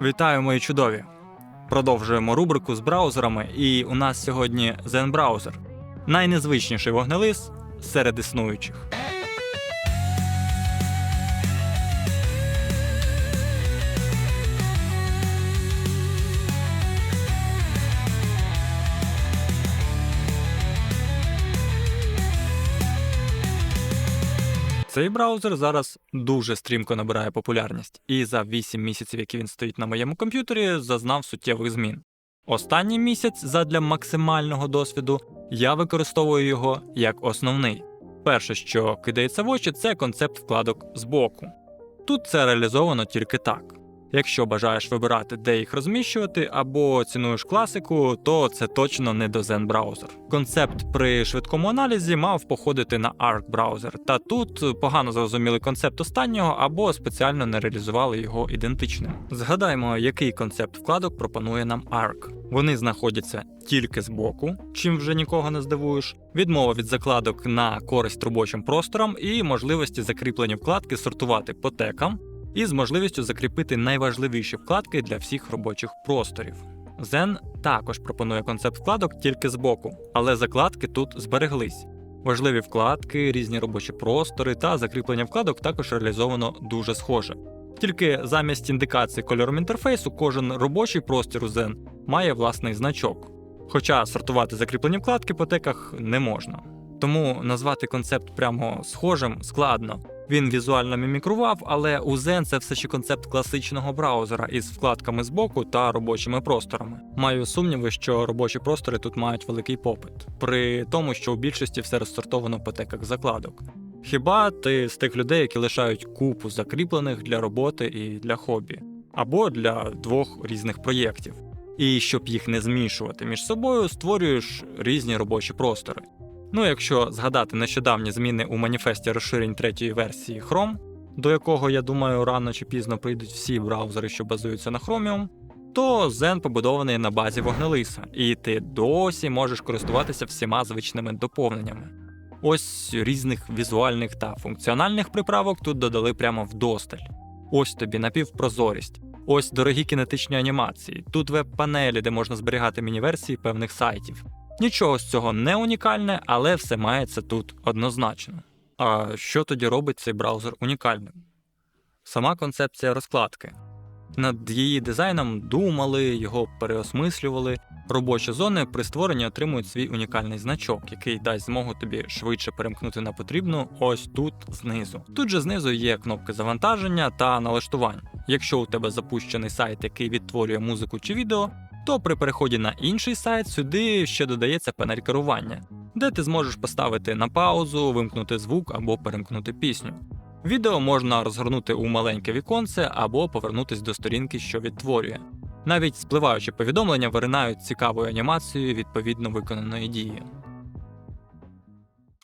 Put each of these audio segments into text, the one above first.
Вітаю, мої чудові! Продовжуємо рубрику з браузерами, і у нас сьогодні Zen Browser. Найнезвичніший вогнелис серед існуючих. Цей браузер зараз дуже стрімко набирає популярність, і за 8 місяців, які він стоїть на моєму комп'ютері, зазнав суттєвих змін. Останній місяць задля максимального досвіду я використовую його як основний. Перше, що кидається в очі, це концепт вкладок збоку. Тут це реалізовано тільки так. Якщо бажаєш вибирати, де їх розміщувати, або цінуєш класику, то це точно не до Zen браузер. Концепт при швидкому аналізі мав походити на Arc браузер, та тут погано зрозуміли концепт останнього або спеціально не реалізували його ідентичним. Згадаймо, який концепт вкладок пропонує нам Arc. Вони знаходяться тільки збоку, чим вже нікого не здивуєш, відмова від закладок на користь робочим просторам і можливості закріплені вкладки сортувати по текам і з можливістю закріпити найважливіші вкладки для всіх робочих просторів. Zen також пропонує концепт вкладок тільки збоку, але закладки тут збереглись. Важливі вкладки, різні робочі простори та закріплення вкладок також реалізовано дуже схоже. Тільки замість індикації кольором інтерфейсу кожен робочий простір у Zen має власний значок. Хоча сортувати закріплені вкладки по теках не можна. Тому назвати концепт прямо схожим складно. Він візуально мімікрував, але у Zen це все ще концепт класичного браузера із вкладками збоку та робочими просторами. Маю сумніви, що робочі простори тут мають великий попит, при тому, що у більшості все розсортовано по теках закладок. Хіба ти з тих людей, які лишають купу закріплених для роботи і для хобі, або для двох різних проєктів. І щоб їх не змішувати між собою, створюєш різні робочі простори. Ну, якщо згадати нещодавні зміни у маніфесті розширень третьої версії Chrome, до якого, я думаю, рано чи пізно прийдуть всі браузери, що базуються на Chromium, то Zen побудований на базі вогнелиса, і ти досі можеш користуватися всіма звичними доповненнями. Ось різних візуальних та функціональних приправок тут додали прямо вдосталь. Ось тобі напівпрозорість. Ось дорогі кінетичні анімації, тут веб-панелі, де можна зберігати міні-версії певних сайтів. Нічого з цього не унікальне, але все мається тут однозначно. А що тоді робить цей браузер унікальним? Сама концепція розкладки. Над її дизайном думали, його переосмислювали. Робочі зони при створенні отримують свій унікальний значок, який дасть змогу тобі швидше перемкнути на потрібну ось тут знизу. Тут же знизу є кнопки завантаження та налаштувань. Якщо у тебе запущений сайт, який відтворює музику чи відео, то при переході на інший сайт сюди ще додається панель керування, де ти зможеш поставити на паузу, вимкнути звук або перемкнути пісню. Відео можна розгорнути у маленьке віконце або повернутись до сторінки, що відтворює. Навіть спливаючі повідомлення виринають цікавою анімацією відповідно виконаної дії.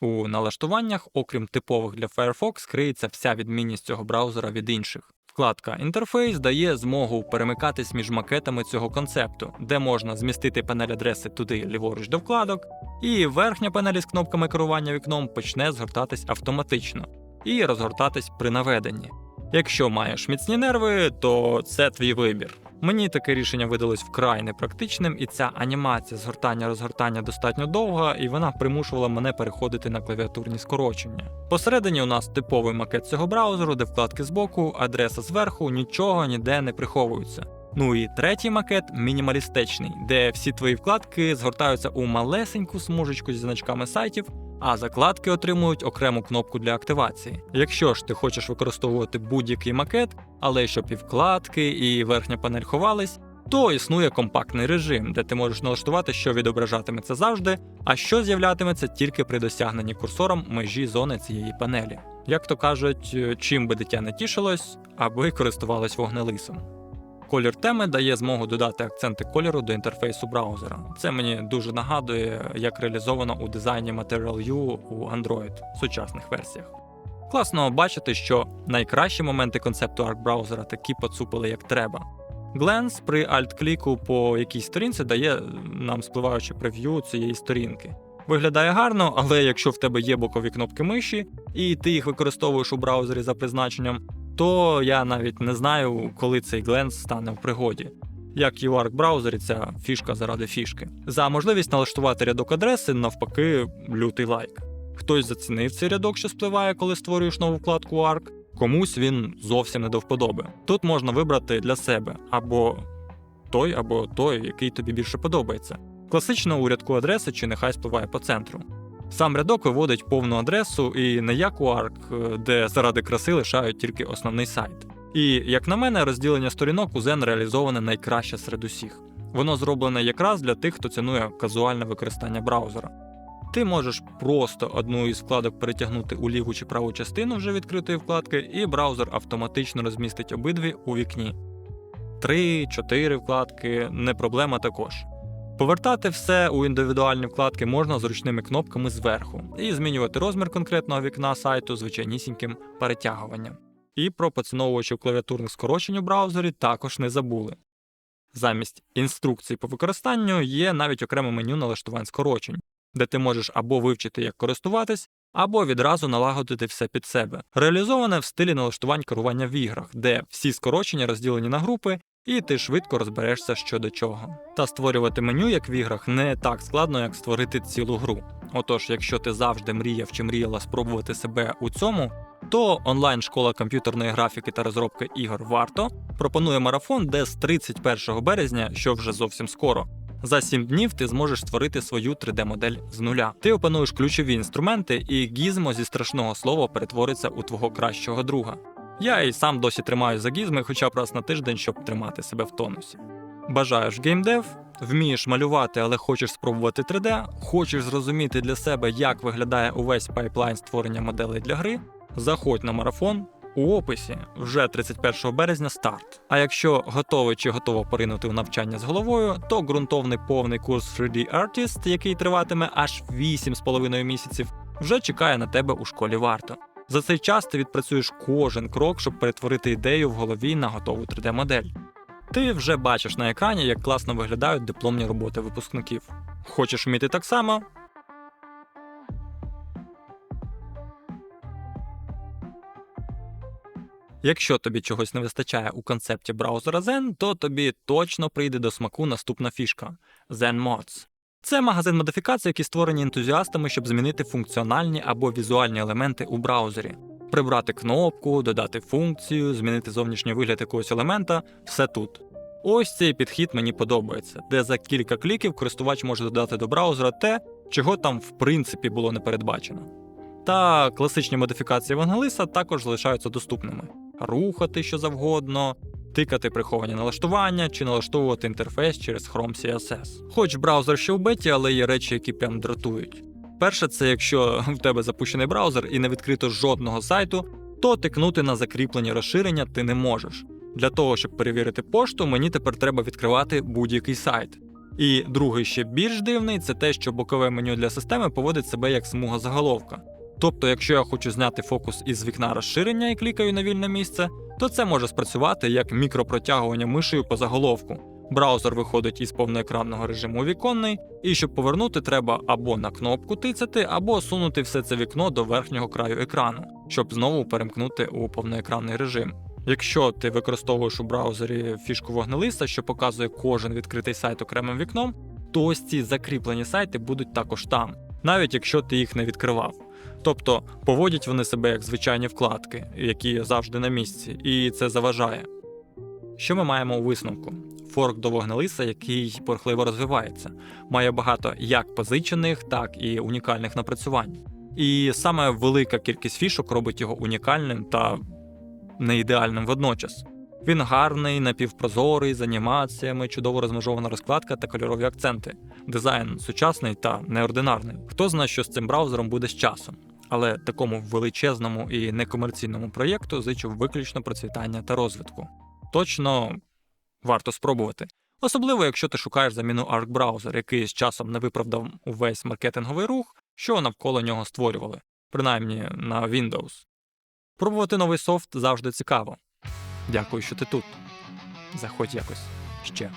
У налаштуваннях, окрім типових для Firefox, криється вся відмінність цього браузера від інших. Вкладка Інтерфейс дає змогу перемикатись між макетами цього концепту, де можна змістити панель адреси туди ліворуч до вкладок, і верхня панель з кнопками керування вікном почне згортатись автоматично і розгортатись при наведенні. Якщо маєш міцні нерви, то це твій вибір. Мені таке рішення видалось вкрай непрактичним, і ця анімація згортання-розгортання достатньо довга, і вона примушувала мене переходити на клавіатурні скорочення. Посередині у нас типовий макет цього браузеру, де вкладки збоку, адреса зверху, нічого ніде не приховуються. Ну і третій макет мінімалістичний, де всі твої вкладки згортаються у малесеньку смужечку зі значками сайтів, а закладки отримують окрему кнопку для активації. Якщо ж ти хочеш використовувати будь-який макет, але щоб і вкладки, і верхня панель ховались, то існує компактний режим, де ти можеш налаштувати, що відображатиметься завжди, а що з'являтиметься тільки при досягненні курсором межі зони цієї панелі. Як то кажуть, чим би дитя не тішилось, аби користувалось вогнелисом. Колір теми дає змогу додати акценти кольору до інтерфейсу браузера. Це мені дуже нагадує, як реалізовано у дизайні Material U у Android в сучасних версіях. Класно бачити, що найкращі моменти концепту Arc браузера такі поцупили як треба. Glance при альт-кліку по якійсь сторінці дає нам спливаюче прев'ю цієї сторінки. Виглядає гарно, але якщо в тебе є бокові кнопки миші, і ти їх використовуєш у браузері за призначенням, то я навіть не знаю, коли цей Glance стане в пригоді. Як і у Arc браузері, ця фішка заради фішки. За можливість налаштувати рядок адреси, навпаки, лютий лайк. Хтось зацінив цей рядок, що спливає, коли створюєш нову вкладку Arc, комусь він зовсім не до вподоби. Тут можна вибрати для себе або той, або той, який тобі більше подобається. Класично у рядку адреси чи нехай спливає по центру. Сам рядок виводить повну адресу і не як у Arc, е, де заради краси лишають тільки основний сайт. І, як на мене, розділення сторінок у Zen реалізоване найкраще серед усіх. Воно зроблене якраз для тих, хто цінує казуальне використання браузера. Ти можеш просто одну із вкладок перетягнути у ліву чи праву частину вже відкритої вкладки, і браузер автоматично розмістить обидві у вікні. Три, чотири вкладки не проблема також. Повертати все у індивідуальні вкладки можна зручними кнопками зверху і змінювати розмір конкретного вікна сайту звичайнісіньким перетягуванням. І про поціновувачів клавіатурних скорочень у браузері також не забули. Замість інструкцій по використанню є навіть окреме меню налаштувань скорочень, де ти можеш або вивчити, як користуватись, або відразу налагодити все під себе. Реалізоване в стилі налаштувань керування в іграх, де всі скорочення розділені на групи, і ти швидко розберешся що до чого. Та створювати меню, як в іграх, не так складно, як створити цілу гру. Отож, якщо ти завжди мріяв чи мріяла спробувати себе у цьому, то онлайн-школа комп'ютерної графіки та розробки ігор варто пропонує марафон, де з 31 березня, що вже зовсім скоро, за 7 днів ти зможеш створити свою 3D-модель з нуля. Ти опануєш ключові інструменти, і гізмо зі страшного слова перетвориться у твого кращого друга. Я і сам досі тримаю за гізми хоча б раз на тиждень, щоб тримати себе в тонусі. Бажаєш геймдев, вмієш малювати, але хочеш спробувати 3D, хочеш зрозуміти для себе, як виглядає увесь пайплайн створення моделей для гри. Заходь на марафон. У описі вже 31 березня старт. А якщо готовий чи готова поринути у навчання з головою, то ґрунтовний повний курс 3D Artist, який триватиме аж 8,5 місяців, вже чекає на тебе у школі варто. За цей час ти відпрацюєш кожен крок, щоб перетворити ідею в голові на готову 3D-модель. Ти вже бачиш на екрані, як класно виглядають дипломні роботи випускників. Хочеш вміти так само? Якщо тобі чогось не вистачає у концепті браузера Zen, то тобі точно прийде до смаку наступна фішка Zen Mods. Це магазин модифікацій, які створені ентузіастами, щоб змінити функціональні або візуальні елементи у браузері. Прибрати кнопку, додати функцію, змінити зовнішній вигляд якогось елемента все тут. Ось цей підхід мені подобається, де за кілька кліків користувач може додати до браузера те, чого там в принципі було не передбачено. Та класичні модифікації Евангелиса також залишаються доступними: рухати що завгодно, тикати приховані налаштування чи налаштовувати інтерфейс через Chrome CSS. Хоч браузер ще в беті, але є речі, які прям дратують. Перше, це якщо в тебе запущений браузер і не відкрито жодного сайту, то тикнути на закріплені розширення ти не можеш. Для того, щоб перевірити пошту, мені тепер треба відкривати будь-який сайт. І другий ще більш дивний це те, що бокове меню для системи поводить себе як смуга заголовка. Тобто, якщо я хочу зняти фокус із вікна розширення і клікаю на вільне місце, то це може спрацювати як мікропротягування мишею по заголовку. Браузер виходить із повноекранного режиму віконний, і щоб повернути, треба або на кнопку тицяти, або сунути все це вікно до верхнього краю екрану, щоб знову перемкнути у повноекранний режим. Якщо ти використовуєш у браузері фішку вогнелиста, що показує кожен відкритий сайт окремим вікном, то ось ці закріплені сайти будуть також там, навіть якщо ти їх не відкривав. Тобто поводять вони себе як звичайні вкладки, які завжди на місці, і це заважає. Що ми маємо у висновку? Форк до вогнелиса, який порхливо розвивається, має багато як позичених, так і унікальних напрацювань. І саме велика кількість фішок робить його унікальним та не ідеальним водночас. Він гарний, напівпрозорий, з анімаціями, чудово розмежована розкладка та кольорові акценти. Дизайн сучасний та неординарний. Хто знає, що з цим браузером буде з часом. Але такому величезному і некомерційному проєкту зичу виключно процвітання та розвитку. Точно варто спробувати. Особливо, якщо ти шукаєш заміну Arc браузер, який з часом не виправдав увесь маркетинговий рух, що навколо нього створювали, принаймні на Windows. Пробувати новий софт завжди цікаво. Дякую, що ти тут. Заходь якось ще.